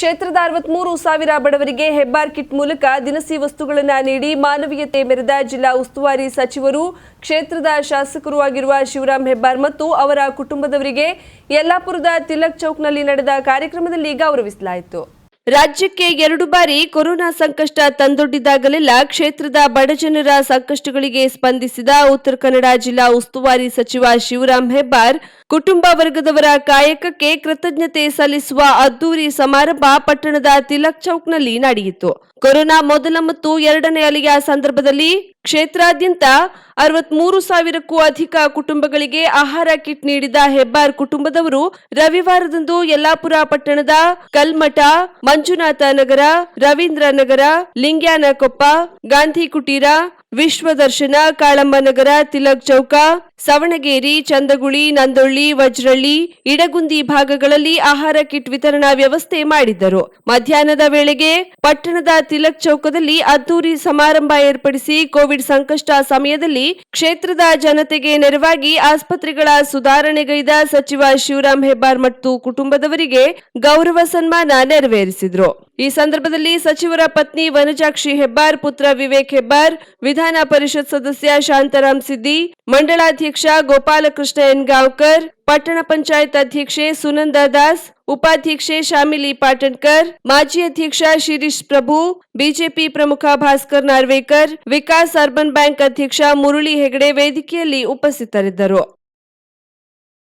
ಕ್ಷೇತ್ರದ ಅರವತ್ಮೂರು ಸಾವಿರ ಬಡವರಿಗೆ ಹೆಬ್ಬಾರ್ ಕಿಟ್ ಮೂಲಕ ದಿನಸಿ ವಸ್ತುಗಳನ್ನು ನೀಡಿ ಮಾನವೀಯತೆ ಮೆರೆದ ಜಿಲ್ಲಾ ಉಸ್ತುವಾರಿ ಸಚಿವರು, ಕ್ಷೇತ್ರದ ಶಾಸಕರು ಆಗಿರುವ ಶಿವರಾಮ್ ಹೆಬ್ಬಾರ್ ಮತ್ತು ಅವರ ಕುಟುಂಬದವರಿಗೆ ಯಲ್ಲಾಪುರದ ತಿಲಕ್ ಚೌಕ್ನಲ್ಲಿ ನಡೆದ ಕಾರ್ಯಕ್ರಮದಲ್ಲಿ ಗೌರವಿಸಲಾಯಿತು. ರಾಜ್ಯಕ್ಕೆ ಎರಡು ಬಾರಿ ಕೊರೋನಾ ಸಂಕಷ್ಟ ತಂದೊಡ್ಡಿದಾಗಲೆಲ್ಲ ಕ್ಷೇತ್ರದ ಬಡಜನರ ಸಂಕಷ್ಟಗಳಿಗೆ ಸ್ಪಂದಿಸಿದ ಉತ್ತರ ಕನ್ನಡ ಜಿಲ್ಲಾ ಉಸ್ತುವಾರಿ ಸಚಿವ ಶಿವರಾಮ್ ಹೆಬ್ಬಾರ್, ಕುಟುಂಬ ವರ್ಗದವರ ಕಾಯಕಕ್ಕೆ ಕೃತಜ್ಞತೆ ಸಲ್ಲಿಸುವ ಅದ್ದೂರಿ ಸಮಾರಂಭ ಪಟ್ಟಣದ ತಿಲಕ್ ಚೌಕ್ನಲ್ಲಿ ನಡೆಯಿತು. ಕೊರೋನಾ ಮೊದಲ ಮತ್ತು ಎರಡನೇ ಅಲೆಯ ಸಂದರ್ಭದಲ್ಲಿ ಕ್ಷೇತ್ರಾದ್ಯಂತ ಅರವತ್ಮೂರು ಸಾವಿರಕ್ಕೂ ಅಧಿಕ ಕುಟುಂಬಗಳಿಗೆ ಆಹಾರ ಕಿಟ್ ನೀಡಿದ ಹೆಬ್ಬಾರ್ ಕುಟುಂಬದವರು ರವಿವಾರದಂದು ಯಲ್ಲಾಪುರ ಪಟ್ಟಣದ ಕಲ್ಮಠ, ಮಂಜುನಾಥ ನಗರ, ರವೀಂದ್ರ ನಗರ, ಲಿಂಗ್ಯಾನಕೊಪ್ಪ ಗಾಂಧಿ ಕುಟೀರ ವಿಶ್ವದರ್ಶನ, ಕಾಳಮ್ಮನಗರ, ತಿಲಕ್ ಚೌಕ, ಸವಣಗೇರಿ, ಚಂದಗುಳಿ, ನಂದೊಳ್ಳಿ, ವಜ್ರಳ್ಳಿ, ಇಡಗುಂದಿ ಭಾಗಗಳಲ್ಲಿ ಆಹಾರ ಕಿಟ್ ವಿತರಣಾ ವ್ಯವಸ್ಥೆ ಮಾಡಿದ್ದರು. ಮಧ್ಯಾಹ್ನದ ವೇಳೆಗೆ ಪಟ್ಟಣದ ತಿಲಕ್ ಚೌಕದಲ್ಲಿ ಅದ್ದೂರಿ ಸಮಾರಂಭ ಏರ್ಪಡಿಸಿ ಕೋವಿಡ್ ಸಂಕಷ್ಟ ಸಮಯದಲ್ಲಿ ಕ್ಷೇತ್ರದ ಜನತೆಗೆ ನೆರವಾಗಿ ಆಸ್ಪತ್ರೆಗಳ ಸುಧಾರಣೆಗೈದ ಸಚಿವ ಶಿವರಾಮ್ ಹೆಬ್ಬಾರ್ ಮತ್ತು ಕುಟುಂಬದವರಿಗೆ ಗೌರವ ಸನ್ಮಾನ ನೆರವೇರಿಸಿದ್ರು. ಈ ಸಂದರ್ಭದಲ್ಲಿ ಸಚಿವರ ಪತ್ನಿ ವನಜಾಕ್ಷಿ ಹೆಬ್ಬಾರ್, ಪುತ್ರ ವಿವೇಕ್ ಹೆಬ್ಬಾರ್, ವಿಧಾನ ಪರಿಷತ್ ಸದಸ್ಯ ಶಾಂತಾರಾಮ್ ಸಿದ್ದಿ ಮಂಡಳಾಧ್ಯಕ್ಷ ಗೋಪಾಲಕೃಷ್ಣ ಎನ್ ಗಾಂವ್ಕರ್ ಪಟ್ಟಣ ಪಂಚಾಯತ್ ಅಧ್ಯಕ್ಷೆ ಸುನಂದಾ ದಾಸ್, ಉಪಾಧ್ಯಕ್ಷೆ ಶಾಮಿಲಿ ಪಾಟಣ್ಕರ್, ಮಾಜಿ ಅಧ್ಯಕ್ಷ ಶಿರೀಶ್ ಪ್ರಭು, ಬಿಜೆಪಿ ಪ್ರಮುಖ ಭಾಸ್ಕರ್ ನಾರ್ವೇಕರ್, ವಿಕಾಸ್ ಅರ್ಬನ್ ಬ್ಯಾಂಕ್ ಅಧ್ಯಕ್ಷ ಮುರುಳಿ ಹೆಗಡೆ ವೇದಿಕೆಯಲ್ಲಿ ಉಪಸ್ಥಿತರಿದ್ದರು.